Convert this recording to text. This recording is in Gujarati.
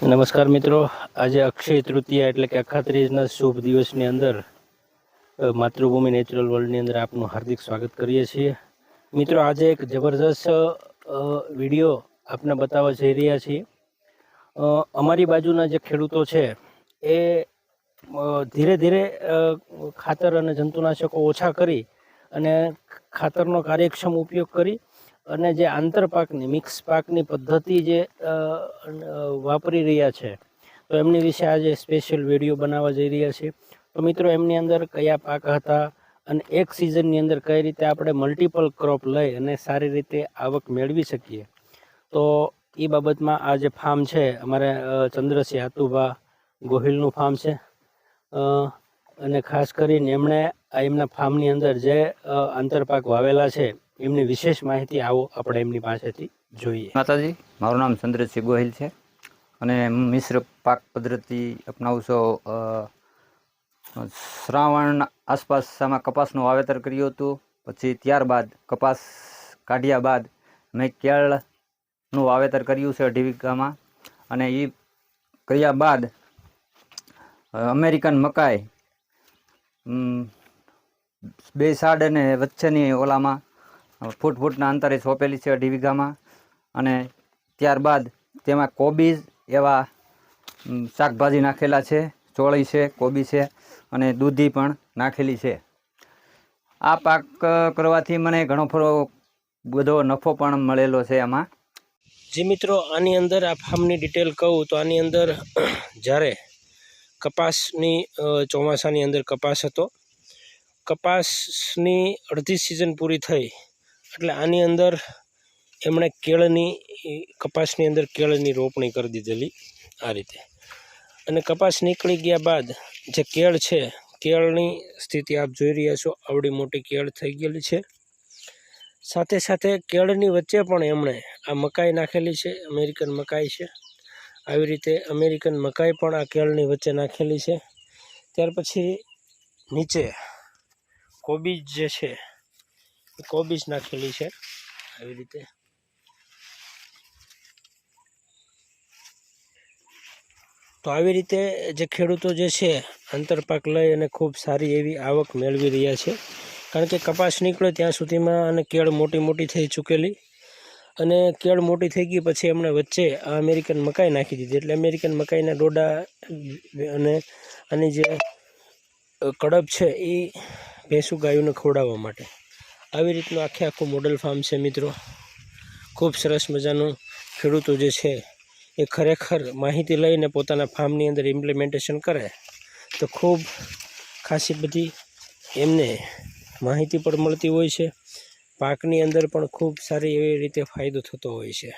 નમસ્કાર મિત્રો. આજે અક્ષય તૃતીયા એટલે કે અખાત્રીજના શુભ દિવસની અંદર માતૃભૂમિ નેચરલ વર્લ્ડની અંદર આપનું હાર્દિક સ્વાગત કરીએ છીએ. મિત્રો, આજે એક જબરદસ્ત વીડિયો આપને બતાવવા જઈ રહ્યા છીએ. અમારી બાજુના જે ખેડૂતો છે, એ ધીરે ધીરે ખાતર અને જંતુનાશકો ઓછા કરી અને ખાતરનો કાર્યક્ષમ ઉપયોગ કરી અને જે આંતરપાકની મિક્સ પાકની પદ્ધતિ જે વાપરી રહ્યા છે, તો એમની વિશે આજે સ્પેશિયલ વીડિયો બનાવવા જઈ રહ્યા છીએ. તો મિત્રો, એમની અંદર કયા પાક હતા અને એક સિઝનની અંદર કઈ રીતે આપણે મલ્ટિપલ ક્રોપ લઈ અને સારી રીતે આવક મેળવી શકીએ. તો એ બાબતમાં આ જે ફાર્મ છે, અમારે ચંદ્રસિંહ હાતુભા ગોહિલનું ફાર્મ છે. અને ખાસ કરીને એમણે એમના ફાર્મની અંદર જે આંતરપાક વાવેલા છે એમની વિશેષ માહિતી આવો આપણે એમની પાસેથી જોઈએ. માતાજી, મારું નામ ચંદ્રસિંહ ગોહિલ છે અને મિશ્ર પાક પદ્ધતિ અપનાવું છું શ્રાવણ આસપાસ આમાં કપાસનું વાવેતર કર્યું હતું, પછી ત્યારબાદ કપાસ કાઢ્યા બાદ મેં કેળનું વાવેતર કર્યું છે અઢી વીઘામાં અને એ કર્યા બાદ અમેરિકન મકાઈ બે સાડ અને વચ્ચેની ઓલામાં ફૂટ ફૂટના અંતરે સોંપેલી છે અઢી વીઘામાં. અને ત્યારબાદ તેમાં કોબીજ એવા શાકભાજી નાખેલા છે, ચોળી છે, કોબી છે અને દૂધી પણ નાખેલી છે. આ પાક કરવાથી મને ઘણો ખરો બધો નફો પણ મળેલો છે આમાં. જી મિત્રો, આની અંદર આ ફાર્મની ડિટેલ કહું તો આની અંદર જ્યારે કપાસની ચોમાસાની અંદર કપાસ હતો. કપાસની અડધી સિઝન પૂરી થઈ. એટલે આની અંદર એમણે કેળની, કપાસની અંદર કેળની રોપણી કરી દીધેલી આ રીતે. અને કપાસ નીકળી ગયા બાદ જે કેળ છે, કેળની સ્થિતિ આપ જોઈ રહ્યા છો, આવડી મોટી કેળ થઈ ગયેલી છે. સાથે સાથે કેળની વચ્ચે પણ એમણે આ મકાઈ નાખેલી છે, અમેરિકન મકાઈ છે. આવી રીતે અમેરિકન મકાઈ પણ આ કેળની વચ્ચે નાખેલી છે. ત્યાર પછી નીચે કોબીજ જે છે કોબીજ નાખેલી છે. આવી રીતે. તો આવી રીતે જે ખેડૂતો જે છે આંતરપાક લઈ અને ખૂબ સારી એવી આવક મેળવી રહ્યા છે. કારણ કે કપાસ નીકળે ત્યાં સુધીમાં અને કેળ મોટી મોટી થઈ ચૂકેલી. અને કેળ મોટી થઈ ગઈ પછી એમણે વચ્ચે આ અમેરિકન મકાઈ નાખી દીધી. એટલે અમેરિકન મકાઈના ડોડા અને આની જે કડપ છે એ ભેંસુ ગાયોને ખવડાવવા માટે. આવી રીતનું આખે આખું મોડલ ફાર્મ છે મિત્રો. ખૂબ સરસ મજાનું ખેડૂતો જે છે, એ ખરેખર માહિતી લઈને પોતાના ફાર્મની અંદર ઇમ્પ્લિમેન્ટેશન કરે. તો ખૂબ ખાસી બધી એમને માહિતી પણ મળતી હોય છે. પાકની અંદર પણ ખૂબ સારી એવી રીતે ફાયદો થતો હોય છે.